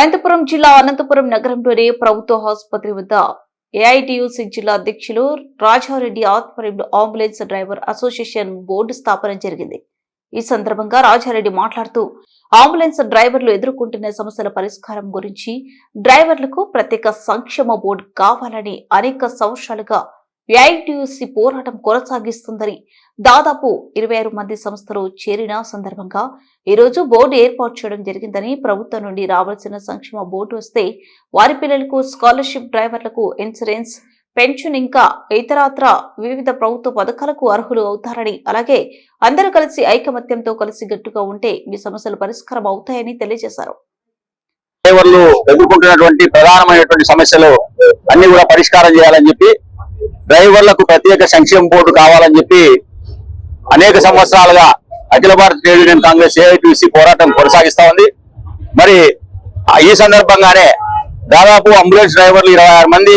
అనంతపురం జిల్లా అనంతపురం నగరంలోని ప్రభుత్వ ఆసుపత్రి వద్ద ఏఐటియుసి జిల్లా అధ్యక్షులు రాజారెడ్డి ఆధ్వర్యంలో అంబులెన్స్ డ్రైవర్ అసోసియేషన్ బోర్డు స్థాపన జరిగింది. ఈ సందర్భంగా రాజారెడ్డి మాట్లాడుతూ అంబులెన్స్ డ్రైవర్లు ఎదుర్కొంటున్న సమస్యల పరిష్కారం గురించి డ్రైవర్లకు ప్రత్యేక సంక్షేమ బోర్డు కావాలని అనేక సంవత్సరాలుగా ఏఐటియుసి పోరాటం కొనసాగిస్తుందని దాదాపు ఇరవై ఆరు మంది సంస్థలు చేరిన సందర్భంగా ఈరోజు బోర్డు ఏర్పాటు చేయడం జరిగిందని ప్రభుత్వం నుండి రావాల్సిన సంక్షేమ బోర్డు వస్తే వారి పిల్లలకు స్కాలర్షిప్ డ్రైవర్లకు ఇన్సూరెన్స్ పెన్షన్ ఇంకా ఇతరాత్ర వివిధ ప్రభుత్వ పథకాలకు అర్హులు అవుతారని అలాగే అందరూ కలిసి ఐకమత్యంతో కలిసి గట్టుగా ఉంటే మీ సమస్యలు పరిష్కారం అవుతాయని తెలియజేశారు. డ్రైవర్లు ఎదుర్కొంటున్నటువంటి ప్రధానమైనటువంటి సమస్యలు అన్ని కూడా పరిష్కారం చేయాలని చెప్పి డ్రైవర్లకు ప్రత్యేక సంక్షేమ బోర్డు కావాలని చెప్పి అనేక సంవత్సరాలుగా అఖిల భారత ట్రేడ్ యూనియన్ కాంగ్రెస్ ఏఐటీసీ పోరాటం కొనసాగిస్తా ఉంది. మరి ఈ సందర్భంగానే దాదాపు అంబులెన్స్ డ్రైవర్లు ఇరవై ఆరు మంది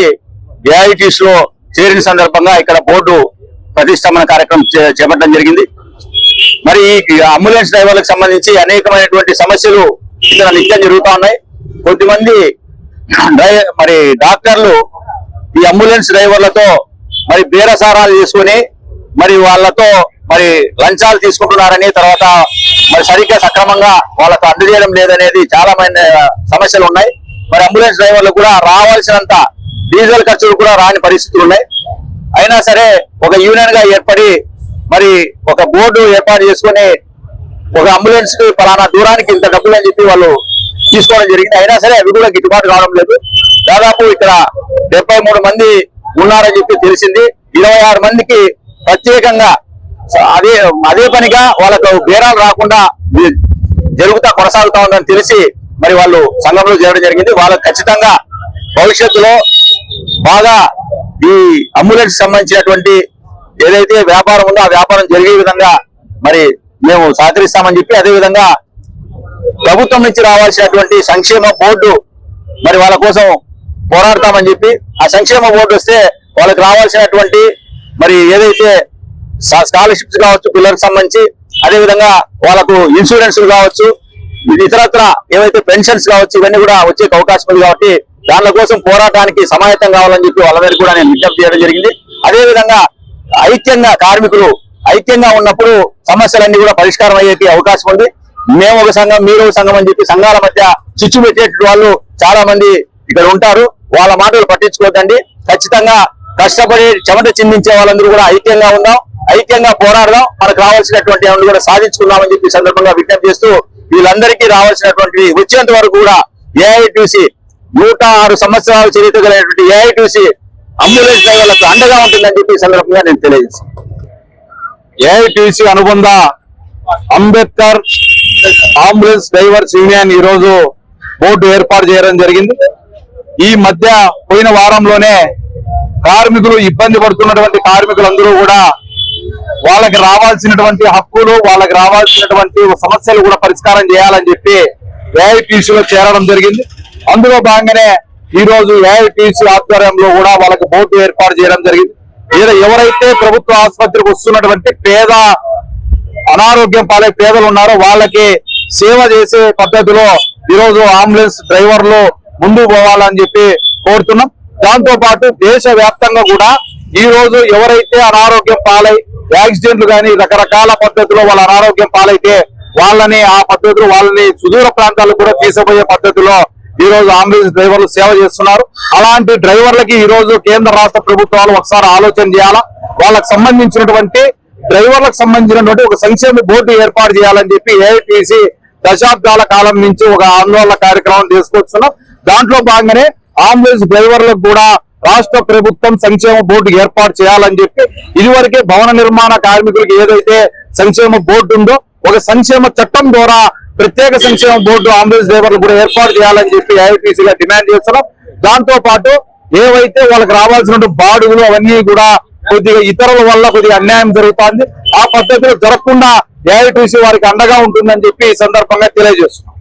ఏఐటీస్లో చేరిన సందర్భంగా ఇక్కడ బోర్డు ప్రతిష్టంభన కార్యక్రమం చే- చేపట్టడం జరిగింది. మరి ఈ అంబులెన్స్ డ్రైవర్లకు సంబంధించి అనేకమైనటువంటి సమస్యలు ఇక్కడ నిత్యం జరుగుతూ ఉన్నాయి. కొద్దిమంది మరి డాక్టర్లు ఈ అంబులెన్స్ డ్రైవర్లతో మరి బేరసారాలు తీసుకుని మరి వాళ్ళతో మరి లంచాలు తీసుకుంటున్నారని తర్వాత మరి సరిగ్గా సక్రమంగా వాళ్ళకు అందజేయడం లేదనేది చాలా మంది సమస్యలు ఉన్నాయి. మరి అంబులెన్స్ డ్రైవర్లు కూడా రావాల్సినంత డీజిల్ ఖర్చులు కూడా రాని పరిస్థితులు ఉన్నాయి. అయినా సరే ఒక యూనియన్గా ఏర్పడి మరి ఒక బోర్డు ఏర్పాటు చేసుకుని ఒక అంబులెన్స్కి పలానా దూరానికి ఇంత డబ్బులు అని చెప్పి వాళ్ళు తీసుకోవడం జరిగింది. అయినా సరే అవి కూడా గిట్టుబాటు కావడం లేదు. దాదాపు ఇక్కడ డెబ్బై మూడు మంది ఉన్నారని చెప్పి తెలిసింది. ఇరవై ఆరు మందికి ప్రత్యేకంగా అదే అదే పనిగా వాళ్ళకు బేరాలు రాకుండా జరుగుతా కొనసాగుతా ఉందని తెలిసి మరి వాళ్ళు సంఘంలో చేరడం జరిగింది. వాళ్ళకు ఖచ్చితంగా భవిష్యత్తులో బాగా ఈ అంబులెన్స్ సంబంధించినటువంటి ఏదైతే వ్యాపారం ఉందో ఆ వ్యాపారం జరిగే విధంగా మరి మేము సహకరిస్తామని చెప్పి అదే విధంగా ప్రభుత్వం నుంచి రావాల్సినటువంటి సంక్షేమ బోర్డు మరి వాళ్ళ కోసం పోరాడతామని చెప్పి ఆ సంక్షేమ బోర్డు వస్తే వాళ్ళకి రావాల్సినటువంటి మరి ఏదైతే స్కాలర్షిప్స్ కావచ్చు పిల్లలకు సంబంధించి అదే విధంగా వాళ్ళకు ఇన్సూరెన్స్ కావచ్చు ఇది ఇతరత్ర ఏవైతే పెన్షన్స్ కావచ్చు ఇవన్నీ కూడా వచ్చే అవకాశం ఉంది కాబట్టి దానిల కోసం పోరాటానికి సమాయత్తం కావాలని చెప్పి వాళ్ళ దగ్గర కూడా నేను విజ్ఞప్తి చేయడం జరిగింది. అదేవిధంగా ఐక్యంగా కార్మికులు ఐక్యంగా ఉన్నప్పుడు సమస్యలన్నీ కూడా పరిష్కారం అయ్యేకి అవకాశం ఉంది. మేము ఒక సంఘం మీరు ఒక సంఘం అని చెప్పి సంఘాల మధ్య చిచ్చు పెట్టేటువంటి వాళ్ళు చాలా మంది ఇక్కడ ఉంటారు. వాళ్ళ మాటలు పట్టించుకోకండి. ఖచ్చితంగా కష్టపడి చెమట చిందించే వాళ్ళందరూ కూడా ఐక్యంగా ఉందాం. ఐక్యంగా పోరాడదాం. మనకు రావాల్సినటువంటి కూడా సాధించుకుందామని చెప్పి సందర్భంగా విజ్ఞప్తి చేస్తూ వీళ్ళందరికీ రావాల్సినటువంటి వచ్చేంత వరకు కూడా ఏఐటిసి నూట ఆరు సంవత్సరాల చరిత్ర కలిగినటువంటి ఏఐటిసి అంబులెన్స్ డ్రైవర్లకు అండగా ఉంటుందని చెప్పి సందర్భంగా నేను తెలియజేస్తాను. ఏఐటీసీ అనుబంధ అంబేద్కర్ అంబులెన్స్ డ్రైవర్స్ యూనియన్ ఈ రోజు బోర్డు ఏర్పాటు చేయడం జరిగింది. ఈ మధ్య పోయిన వారంలోనే కార్మికులు ఇబ్బంది పడుతున్నటువంటి కార్మికులందరూ కూడా వాళ్ళకి రావాల్సినటువంటి హక్కులు వాళ్ళకి రావాల్సినటువంటి సమస్యలు కూడా పరిష్కారం చేయాలని చెప్పి ఏఐటీసీలో చేరడం జరిగింది. అందులో భాగంగానే ఈ రోజు ఏఐటీసీ ఆధ్వర్యంలో కూడా వాళ్ళకి బోర్డు ఏర్పాటు చేయడం జరిగింది. ఈడ ఎవరైతే ప్రభుత్వ ఆసుపత్రికి వస్తున్నటువంటి పేద అనారోగ్యం పాలే పేదలు ఉన్నారో వాళ్ళకి సేవ చేసే పద్ధతిలో ఈరోజు అంబులెన్స్ డ్రైవర్లు ముందుకు పోవాలని చెప్పి కోరుతున్నాం. దాంతో పాటు దేశ వ్యాప్తంగా కూడా ఈ రోజు ఎవరైతే అనారోగ్యం పాలై యాక్సిడెంట్లు కానీ రకరకాల పద్ధతిలో వాళ్ళ అనారోగ్యం పాలైతే వాళ్ళని ఆ పద్ధతిలో వాళ్ళని సుదూర ప్రాంతాలకు కూడా తీసుకుపోయే పద్ధతిలో ఈ రోజు అంబులెన్స్ డ్రైవర్లు సేవ చేస్తున్నారు. అలాంటి డ్రైవర్లకి ఈ రోజు కేంద్ర రాష్ట్ర ప్రభుత్వాలు ఒకసారి ఆలోచన చేయాలా? వాళ్ళకి సంబంధించినటువంటి డ్రైవర్లకు సంబంధించినటువంటి ఒక సంక్షేమ బోర్డు ఏర్పాటు చేయాలని చెప్పి ఏఐటీసీ దశాబ్దాల కాలం నుంచి ఒక ఆందోళన కార్యక్రమం తీసుకొస్తున్నాం. దాంట్లో భాగంగానే అంబులెన్స్ డ్రైవర్లకు కూడా రాష్ట్ర ప్రభుత్వం సంక్షేమ బోర్డు ఏర్పాటు చేయాలని చెప్పి ఇదివరకే భవన నిర్మాణ కార్మికులకు ఏదైతే సంక్షేమ బోర్డు ఉందో ఒక సంక్షేమ చట్టం ద్వారా ప్రత్యేక సంక్షేమ బోర్డు అంబులెన్స్ డ్రైవర్లు కూడా ఏర్పాటు చేయాలని చెప్పి ఐఐటీసీగా డిమాండ్ చేస్తున్నాం. దాంతో పాటు ఏవైతే వాళ్ళకి రావాల్సిన బాడుగులు అవన్నీ కూడా కొద్దిగా ఇతరుల వల్ల కొద్దిగా అన్యాయం జరుగుతోంది. ఆ పద్ధతిలో జరగకుండా ఏఐటీసీ వారికి అండగా ఉంటుందని చెప్పి ఈ సందర్భంగా తెలియజేస్తున్నాం.